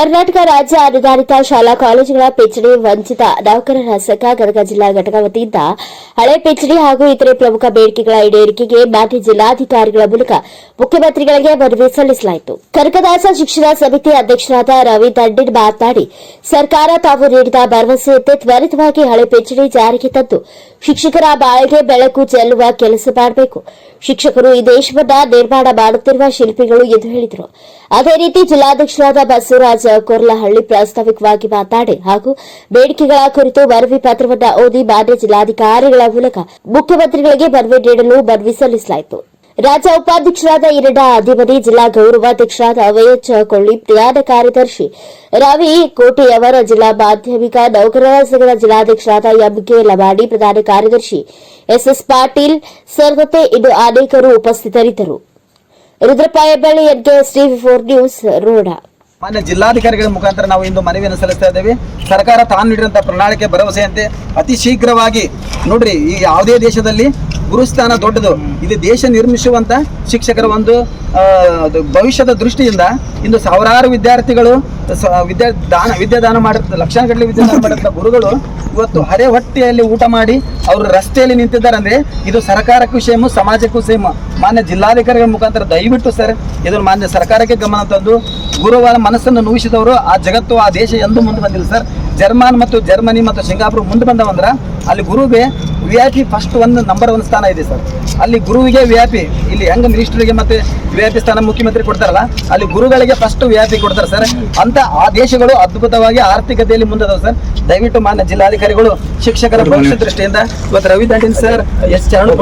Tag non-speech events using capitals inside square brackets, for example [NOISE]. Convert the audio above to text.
ಕರ್ನಾಟಕ ರಾಜ್ಯ ಅನುದಾನಿತ ಶಾಲಾ ಕಾಲೇಜುಗಳ ಪಿಂಚಣಿ ವಂಚಿತ ನೌಕರರ ಸಂಘ ಗದಗ ಜಿಲ್ಲಾ ಘಟಕ ವತಿಯಿಂದ ಹಳೆ ಪಿಂಚಣಿ ಹಾಗೂ ಇತರೆ ಪ್ರಮುಖ ಬೇಡಿಕೆಗಳ ಈಡೇರಿಕೆಗೆ ಮಾನ್ಯ ಜಿಲ್ಲಾಧಿಕಾರಿಗಳ ಮೂಲಕ ಮುಖ್ಯಮಂತ್ರಿಗಳಿಗೆ ಮನವಿ ಸಲ್ಲಿಸಲಾಯಿತು. ಕನಕದಾಸ ಶಿಕ್ಷಣ ಸಮಿತಿ ಅಧ್ಯಕ್ಷರಾದ ರವಿ ದಂಡಿನ್ ಮಾತನಾಡಿ, ಸರ್ಕಾರ ತಾವು ನೀಡಿದ ಭರವಸೆಯಂತೆ ತ್ವರಿತವಾಗಿ ಹಳೆ ಪಿಂಚಣಿ ಜಾರಿಗೆ ತಂದು ಶಿಕ್ಷಕರ ಬಾಳಿಗೆ ಬೆಳಕು ಚೆಲ್ಲುವ ಕೆಲಸ ಮಾಡಬೇಕು. ಶಿಕ್ಷಕರು ಈ ದೇಶವನ್ನ ನಿರ್ಮಾಣ ಮಾಡುತ್ತಿರುವ ಶಿಲ್ಪಿಗಳು ಎಂದು ಹೇಳಿದರು. ಅದೇ ರೀತಿ ಜಿಲ್ಲಾಧ್ಯಕ್ಷರಾದ ಬಸವರಾಜ ಕೊರ್ಲಹಳ್ಳಿ ಪ್ರಾಸ್ತಾವಿಕವಾಗಿ ಮಾತಾಡಿ ಹಾಗೂ ಬೇಡಿಕೆಗಳ ಕುರಿತು ಮನವಿ ಪತ್ರವನ್ನು ಓದಿ ಮಾನ್ಯ ಜಿಲ್ಲಾಧಿಕಾರಿಗಳ ಮೂಲಕ ಮುಖ್ಯಮಂತ್ರಿಗಳಿಗೆ ಮನವಿ ನೀಡಲು ಮನವಿ ಸಲ್ಲಿಸಲಾಯಿತು. ರಾಜ್ಯ ಉಪಾಧ್ಯಕ್ಷರಾದ ಇರಡ ಅಧಿಪತಿ, ಜಿಲ್ಲಾ ಗೌರವಾಧ್ಯಕ್ಷರಾದ ವೈಎಚ್ ಕೊಳ್ಳಿ, ಪ್ರಧಾನ ಕಾರ್ಯದರ್ಶಿ ರವಿ ಕೋಟೆಯವರ ಜಿಲ್ಲಾ ಮಾಧ್ಯಮಿಕ, ನೌಕರರ ಸಂಘದ ಜಿಲ್ಲಾಧ್ಯಕ್ಷರಾದ ಎಂಕೆ ಲವಾಡಿ ಪ್ರಧಾನ ಕಾರ್ಯದರ್ಶಿ ಎಸ್ಎಸ್ ಪಾಟೀಲ್ ಸೇರಿದಂತೆ ಇನ್ನು ಅನೇಕರು ಉಪಸ್ಥಿತರಿದ್ದರು. ರುದ್ರಪ್ಪ ಫೋರ್ ನ್ಯೂಸ್ ರೋಡ ಮಾನ್ಯ ಜಿಲ್ಲಾಧಿಕಾರಿಗಳ ಮುಖಾಂತರ ನಾವು ಇಂದು ಮನವಿಯನ್ನು ಸಲ್ಲಿಸ್ತಾ ಇದ್ದೇವೆ. ಸರ್ಕಾರ ತಾನು ನೀಡಿದಂಥ ಪ್ರಣಾಳಿಕೆ, ಭರವಸೆಯಂತೆ ಅತಿ ಶೀಘ್ರವಾಗಿ ನೋಡ್ರಿ, ಈ ಯಾವುದೇ ದೇಶದಲ್ಲಿ ಗುರುಸ್ಥಾನ ದೊಡ್ಡದು. ಇದು ದೇಶ ನಿರ್ಮಿಸುವಂತ ಶಿಕ್ಷಕರ ಒಂದು ಭವಿಷ್ಯದ ದೃಷ್ಟಿಯಿಂದ ಇಂದು ಸಾವಿರಾರು ವಿದ್ಯಾರ್ಥಿಗಳು ವಿದ್ಯಾ ದಾನ ವಿದ್ಯಾದಾನ ಮಾಡಿರ್ತ ಲಕ್ಷಾಂತರ ವಿದ್ಯಾದಾನ [LAUGHS] ಮಾಡಿರ್ತ ಗುರುಗಳು ಇವತ್ತು ಹರೆ ಹೊಟ್ಟೆಯಲ್ಲಿ ಊಟ ಮಾಡಿ ಅವರು ರಸ್ತೆಯಲ್ಲಿ ನಿಂತಿದ್ದಾರೆ ಅಂದ್ರೆ ಇದು ಸರ್ಕಾರಕ್ಕೂ ಸೇಮು ಸಮಾಜಕ್ಕೂ ಸೇಮು. ಮಾನ್ಯ ಜಿಲ್ಲಾಧಿಕಾರಿಗಳ ಮುಖಾಂತರ ದಯವಿಟ್ಟು ಸರ್ ಇದನ್ನು ಮಾನ್ಯ ಸರ್ಕಾರಕ್ಕೆ ಗಮನ ತಂದು ಗುರುವಾರ ಮನಸ್ಸನ್ನು ನೋಯಿಸಿದವರು ಆ ಜಗತ್ತು ಆ ದೇಶ ಎಂದು ಮುಂದೆ ಬಂದಿಲ್ಲ ಸರ್. ಜರ್ಮನ್ ಮತ್ತು ಜರ್ಮನಿ ಮತ್ತು ಸಿಂಗಾಪುರ್ ಮುಂದೆ ಬಂದವಂದ್ರ ಅಲ್ಲಿ ಗುರುಗೆ ವಿ ಐ ಪಿ ಫಸ್ಟ್ ಒಂದು ನಂಬರ್ ಒಂದು ಸ್ಥಾನ ಇದೆ ಸರ್. ಅಲ್ಲಿ ಗುರುವಿಗೆ ವಿ ಐ ಪಿ ಇಲ್ಲಿ ಹೆಂಗ ಮಿನಿಸ್ಟರ್ಗೆ ಮತ್ತೆ ವಿ ಐ ಪಿ ಸ್ಥಾನ ಮುಖ್ಯಮಂತ್ರಿ ಕೊಡ್ತಾರಲ್ಲ ಅಲ್ಲಿ ಗುರುಗಳಿಗೆ ಫಸ್ಟ್ ವಿ ಐ ಪಿ ಕೊಡ್ತಾರೆ ಸರ್. ಅಂತ ಆ ದೇಶಗಳು ಅದ್ಭುತವಾಗಿ ಆರ್ಥಿಕತೆಯಲ್ಲಿ ಮುಂದಾದವು ಸರ್. ದಯವಿಟ್ಟು ಮಾನ್ಯ ಜಿಲ್ಲಾಧಿಕಾರಿಗಳು ಶಿಕ್ಷಕರ ಭವಿಷ್ಯ ದೃಷ್ಟಿಯಿಂದ ಇವತ್ತು ರವಿ ದಂಡಿನ್ ಸರ್ ಎಸ್ ಚರಣ